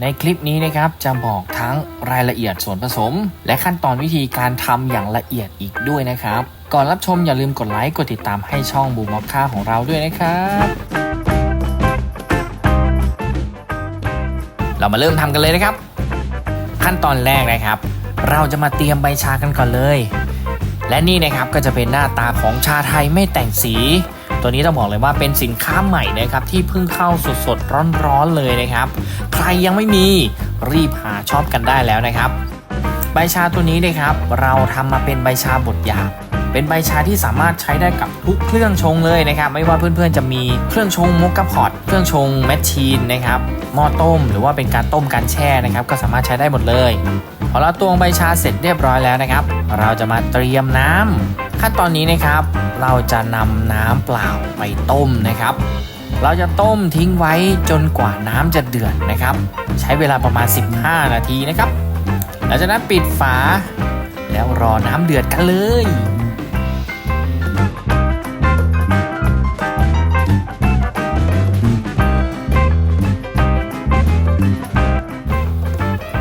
ในคลิปนี้นะครับจะบอกทั้งรายละเอียดส่วนผสม และขั้นตอนวิธีการทำอย่างละเอียดอีกด้วยนะครับ ก่อนรับชมอย่าลืมกดไลค์กดติดตามให้ช่องบูมอคค่าของเราด้วยนะครับ เรามาเริ่มทำกันเลยนะครับ ขั้นตอนแรกนะครับ เราจะมาเตรียมใบชากันก่อนเลย และนี่นะครับก็จะเป็นหน้าตาของชาไทยไม่แต่งสี ตัวนี้ต้องบอกเลยว่าเป็นสินค้าใหม่นะครับที่เพิ่งเข้าสดๆร้อนๆเลยนะครับ ใครยังไม่มีรีบหาช็อปกันได้แล้วนะครับ ใบชาตัวนี้นะครับ เราทำมาเป็นใบชาบดหยาบเป็นใบชาที่สามารถใช้ได้กับทุกเครื่องชงเลยนะครับ ไม่ว่าเพื่อนๆจะมีเครื่องชงมกกะพอตเครื่องชงแมชชีนนะครับหม้อต้ม หรือว่าเป็นการต้มการแช่นะครับ ก็สามารถใช้ได้หมดเลยพอเราตวงใบชาเสร็จเรียบร้อยแล้วนะครับ เราจะมาเตรียมน้ำ ขั้นตอนนี้นะครับ เราจะนำน้ำเปล่าไปต้มนะครับ เราจะต้มทิ้งไว้จนกว่าน้ำจะเดือดนะครับ ใช้เวลาประมาณ 15 นาทีนะครับ หลังจากนั้นปิดฝา แล้วรอน้ำเดือดกันเลย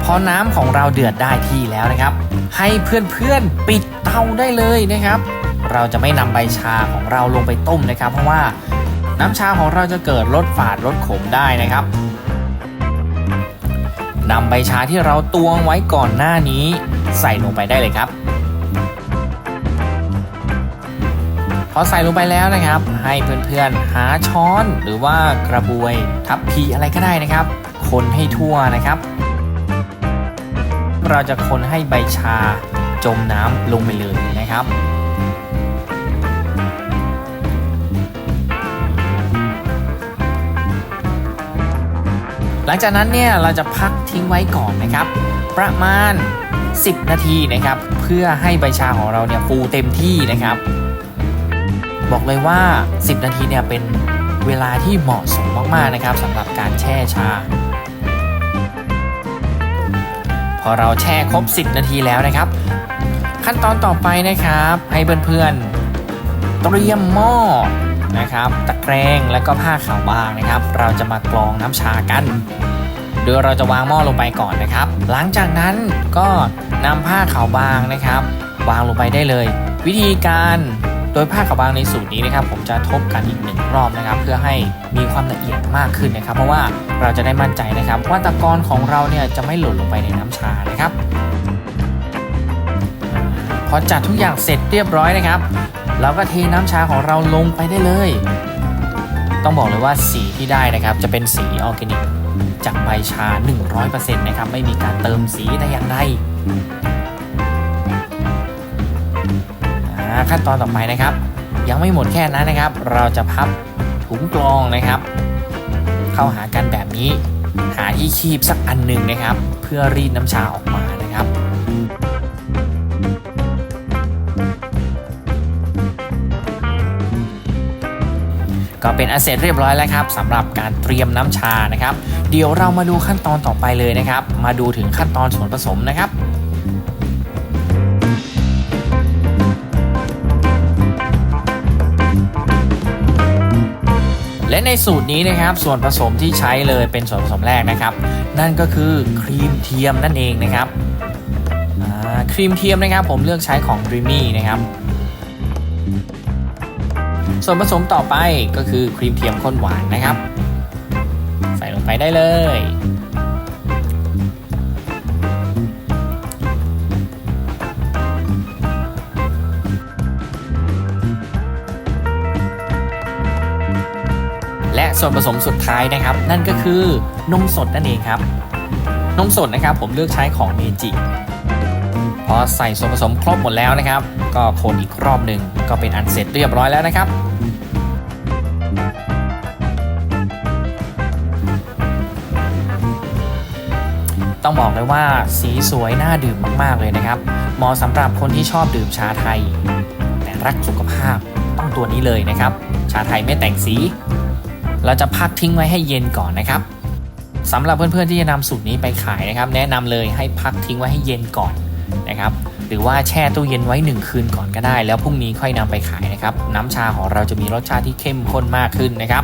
พอน้ำของเราเดือดได้ที่แล้วนะครับ ให้เพื่อนๆปิดเตาได้เลยนะครับ เราจะไม่นำใบชาของเราลงไปต้มนะครับ เพราะว่าน้ำชาของเราจะเกิดรสฝาดรสขมได้นะครับนำใบชาที่เราตวงไว้ก่อนหน้านี้ ใส่ลงไปได้เลยครับ พอใส่ลงไปแล้วนะครับ ให้เพื่อนๆหาช้อนหรือว่ากระบวยทับพีอะไรก็ได้นะครับ คนให้ทั่วนะครับ เราจะคนให้ใบชาจมน้ำลงไปเลยนะครับหลังจากนั้นเนี่ยเราจะพักทิ้งไว้ก่อนนะครับ ประมาณ 10 นาทีนะครับ เพื่อให้ใบชาของเราเนี่ยฟูเต็มที่นะครับ บอกเลยว่า 10 นาทีเนี่ยเป็นเวลาที่เหมาะสมมากๆนะครับสำหรับการแช่ชา อเราแช่ครบ 10 นาทีแล้วนะครับ ขั้นตอนต่อไปนะครับ ให้เพื่อนๆเตรียมหม้อนะครับ ตะแกรงและก็ผ้าขาวบางนะครับ เราจะมากรองน้ำชากันโดยเราจะวางหม้อลงไปก่อนนะครับ หลังจากนั้นก็นำผ้าขาวบางนะครับ วางลงไปได้เลย วิธีการ โดยผ้าขาวบางในสูตรนี้นะครับผมจะทบกันอีกหนึ่งรอบนะครับ เพื่อให้มีความละเอียดมากขึ้นนะครับ เพราะว่าเราจะได้มั่นใจนะครับ ว่าตะกอนของเราเนี่ยจะไม่หล่นลงไปในน้ำชานะครับ พอจัดทุกอย่างเสร็จเรียบร้อยนะครับ เราก็เทน้ำชาของเราลงไปได้เลย ต้องบอกเลยว่าสีที่ได้นะครับจะเป็นสีออร์แกนิกจากใบชา 100%นะครับไม่มีการเติมสีแต่อย่างใด ขั้นตอนต่อไปนะครับ ยังไม่หมดแค่นั้นนะครับ เราจะพับถุงกรองนะครับ เข้าหากันแบบนี้ หาที่คีบสักอันหนึ่งนะครับ เพื่อรีดน้ำชาออกมานะครับก็เป็นอันเสร็จเรียบร้อยแล้วครับสำหรับการเตรียมน้ำชานะครับ เดี๋ยวเรามาดูขั้นตอนต่อไปเลยนะครับ มาดูถึงขั้นตอนส่วนผสมนะครับ ในสูตรนี้นะครับ ส่วนผสมที่ใช้เลยเป็นส่วนผสมแรกนะครับ นั่นก็คือครีมเทียมนั่นเองนะครับครีมเทียมนะครับ ผมเลือกใช้ของ Dreamy นะครับ ส่วนผสมต่อไปก็คือครีมเทียมข้นหวานนะครับ ใส่ลงไปได้เลย และส่วนผสมสุดท้ายนะครับ นั่นก็คือนมสดนั่นเองครับ นมสดนะครับผมเลือกใช้ของเมจิพอใส่ส่วนผสมครบหมดแล้วนะครับ ก็คนอีกรอบหนึ่งก็เป็นอันเสร็จเรียบร้อยแล้วนะครับ ต้องบอกเลยว่าสีสวยน่าดื่มมากๆเลยนะครับเหมาะสำหรับคนที่ชอบดื่มชาไทย แต่รักสุขภาพต้องตัวนี้เลยนะครับ ชาไทยไม่แต่งสี เราจะพักทิ้งไว้ให้เย็นก่อนนะครับสำหรับเพื่อนๆที่จะนำสูตรนี้ไปขายนะครับ แนะนำเลยให้พักทิ้งไว้ให้เย็นก่อนนะครับ หรือว่าแช่ตู้เย็นไว้ 1 คืนก่อนก็ได้ แล้วพรุ่งนี้ค่อยนำไปขายนะครับ น้ำชาของเราจะมีรสชาติที่เข้มข้นมากขึ้นนะครับ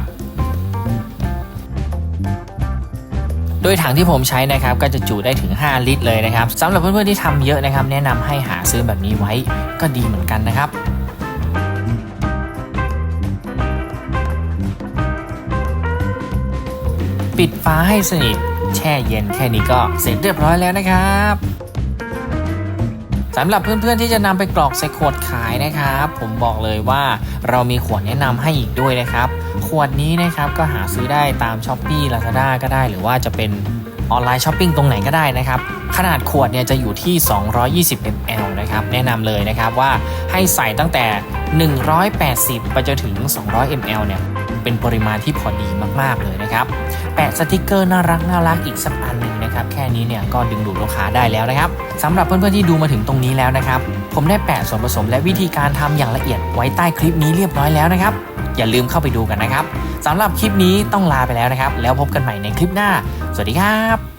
โดยถังที่ผมใช้นะครับก็จะจุได้ถึง 5 ลิตรเลยนะครับสำหรับเพื่อนๆที่ทำเยอะนะครับ แนะนำให้หาซื้อแบบนี้ไว้ก็ดีเหมือนกันนะครับ ปิดฝาให้สนิท แช่เย็นแค่นี้ก็เสร็จเรียบร้อยแล้วนะครับสำหรับเพื่อนๆที่จะนำไปกรอกใส่ขวดขายนะครับ ผมบอกเลยว่าเรามีขวดแนะนำให้อีกด้วยนะครับ ขวดนี้นะครับก็หาซื้อได้ตาม s h อ p e e Lazada ก็ได้ หรือว่าจะเป็นออนไลน์ช้อปปิ้งตรงไหนก็ได้นะครับ ขนาดขวดเนี่ยจะอยู่ที่ 220 ml นะครับ แนะนำเลยนะครับว่าให้ใส่ตั้งแต่ 180 ไปจนถึง 200 ml เนี่ย เป็นปริมาณที่พอดีมากๆเลยนะครับ แปะสติกเกอร์น่ารักน่ารักอีกสักอันหนึ่งนะครับ แค่นี้เนี่ยก็ดึงดูดลูกค้าได้แล้วนะครับสำหรับเพื่อนๆที่ดูมาถึงตรงนี้แล้วนะครับ ผมได้แปะส่วนผสมและวิธีการทำอย่างละเอียดไว้ใต้คลิปนี้เรียบร้อยแล้วนะครับ อย่าลืมเข้าไปดูกันนะครับสำหรับคลิปนี้ต้องลาไปแล้วนะครับ แล้วพบกันใหม่ในคลิปหน้า สวัสดีครับ